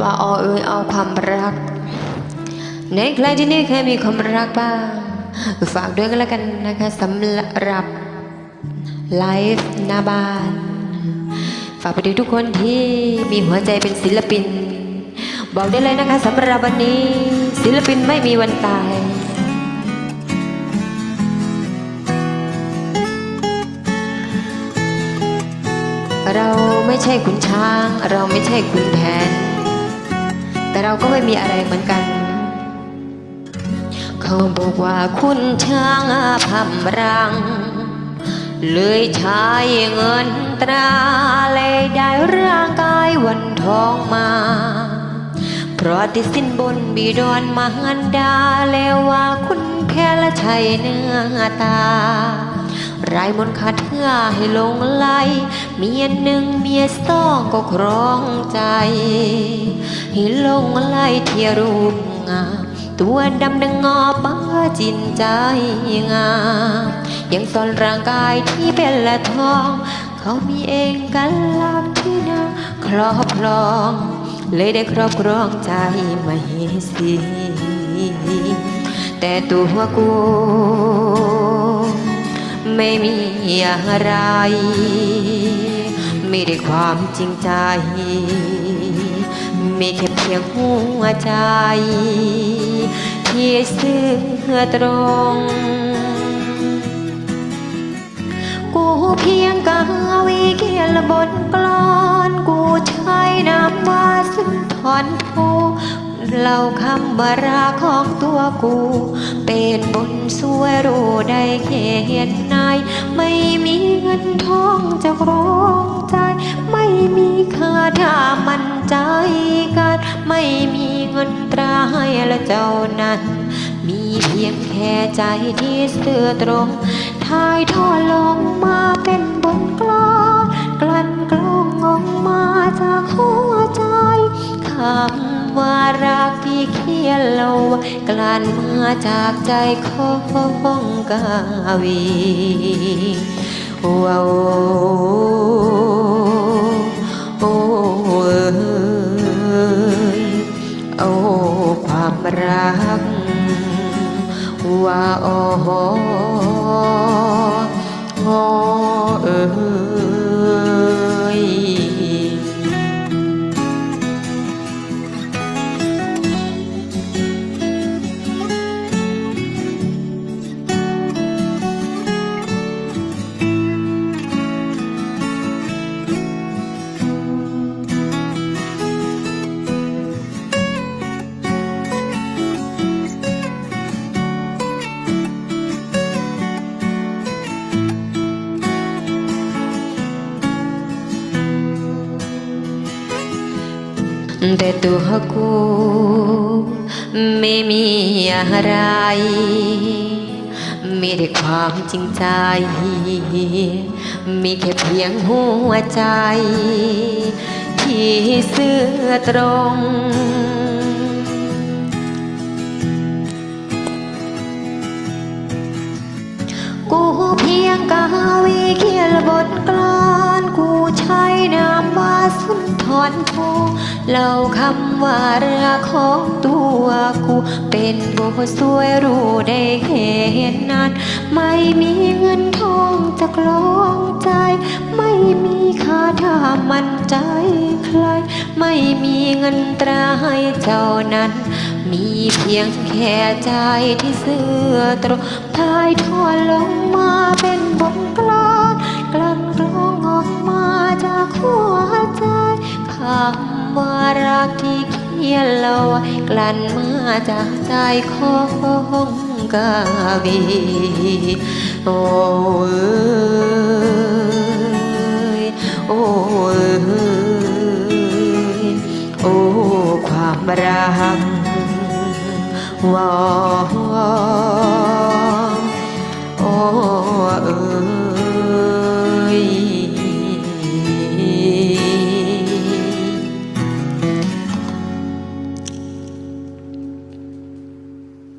ว่าเอาเอยเอาความรัก ในใครที่นี่เคยมีความรักบ้างฝากด้วยกันแล้วกันนะคะสำหรับไลฟ์หน้าบ้าน ฝากไปถึงทุกคนที่มีหัวใจเป็นศิลปิน บอกได้เลยนะคะสำหรับวันนี้ ศิลปินไม่มีวันตาย เราไม่ใช่ขุนช้าง เราไม่ใช่ขุนแผน แต่เราก็ไม่มีอะไรเหมือนกัน เขาบอกว่าคุณช้างอาภัมรัง เลยใช้เงินตราเลยได้ร่างกายวันทองมา เพราะที่สิ้นบนบีดอนมหันดาแล้วว่าคุณแพ้และใช่เนื้อตา รายมนคาเทือให้ลงไหลเมียหนึ่งเมียสองก็ครองใจให้ลงไหลเที่ยรูปงามตัวดำดังงอป้าจินใจงามยังซ่อนร่างกายที่เป็นละทอง เขามีเองกันลักที่นาครอบครอง เลยได้ครอบครองใจมาเสีแต่ตัวกู ไม่มีอะไร ไม่ได้ความจริงใจ มีแค่เพียงหัวใจ ที่เสื่อตรง กูเพียงกาวีเขียนบทกลอน กูใช้นามว่าสุนทรภู เล่าคำว่าราของตัวกู เป็นบนสวยรู้ได้แค่เห็นนาย ไม่มีเงินทองจะครองใจ ไม่มีค่าถ้ามันใจกัน ไม่มีเงินตราให้และเจ้านั้น มีเพียงแค่ใจที่เสื่อตรงทายทอดลงมาเป็นบทกลอนกลั่นกลองออกมาจากหัว กลั่นมาจากใจของกาวีว้าวโอ้เอ้ยโอ้ความรักว่าโอ้โอ้เอ้ย แต่ตัวกูไม่มีอะไร มีแต่ความจริงใจ มีแค่เพียงหัวใจ ที่เสื่อตรงกูเพียงกาวีเขียนบทกลอน กูใช้นามวาสุน ทรภูเล่าคำว่าเรือของตัวกู เป็นบุสวยรู้ได้แค่เห็นนั้น ไม่มีเงินทองจะกลองใจ ไม่มีค่าถ้ามันใจใคร ไม่มีเงินตราให้เจ้านั้น มีเพียงแค่ใจที่เสื่อตรงทายทอดลงมาเป็นบทกลอนกลั่นกลองออกมาจากหัวใจำว่ารักที่เคียนเรากลั่นมาจากใจของกาบีโอ้เอยโอ้เอยโอ้ความรักวองโอ้เอย